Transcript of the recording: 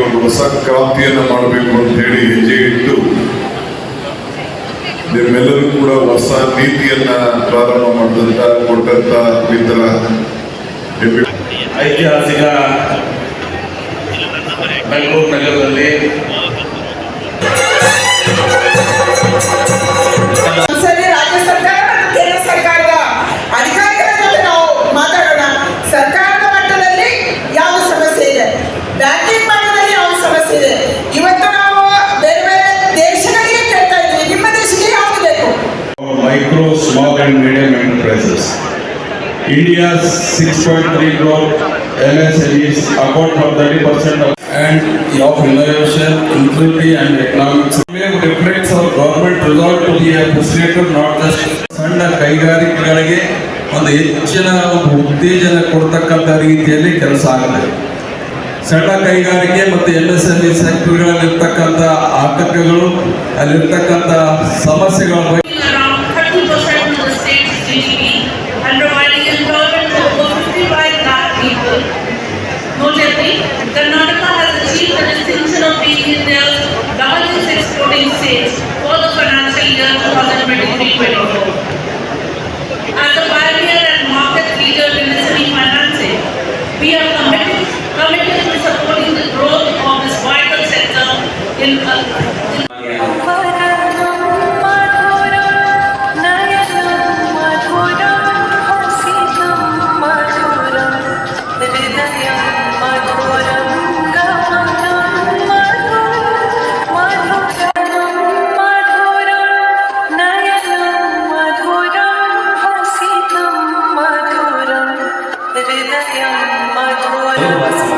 ಒಂದು ಹೊಸ ಕ್ರಾಂತಿಯನ್ನು ಮಾಡಬೇಕು ಅಂತ ಹೇಳಿ ಹೆಜ್ಜೆ ಇಟ್ಟು ನಿಮ್ಮೆಲ್ಲರೂ ಕೂಡ ಹೊಸ ನೀತಿಯನ್ನ ಪ್ರಾರಂಭ ಮಾಡಿದಂತ, ಕೊಟ್ಟಂತ ಮಿತ್ರ ಐತಿಹಾಸಿಕ ಬೆಂಗಳೂರು ನಗರದಲ್ಲಿ small and medium enterprises. India's 6.3 crore MSMEs account for 30% of and of innovation, inclusivity and economics. Wave reflects our government resolve to be a facilitator, not just ಸಣ್ಣ ಕೈಗಾರಿಕೆಗಳಿಗೆ ಒಂದು ಹೆಚ್ಚಿನ ಒಂದು ಉತ್ತೇಜನ ಕೊಡ್ತಕ್ಕಂಥ ರೀತಿಯಲ್ಲಿ ಕೆಲಸ ಆಗುತ್ತೆ ಸಣ್ಣ ಕೈಗಾರಿಕೆ ಮತ್ತು ಎಂ ಎಸ್ ಎಂ ಇ ಸೆಕ್ಟರ್ಗಳಲ್ಲಿರ್ತಕ್ಕಂಥ ಆತಂಕಗಳು ಅಲ್ಲಿರ್ತಕ್ಕಂಥ ಸಮಸ್ಯೆಗಳ and providing employment to over 55 lakh people. Notably, Karnataka has achieved the distinction of being India's largest exporting state for the financial year 2023-24. As a pioneer вас.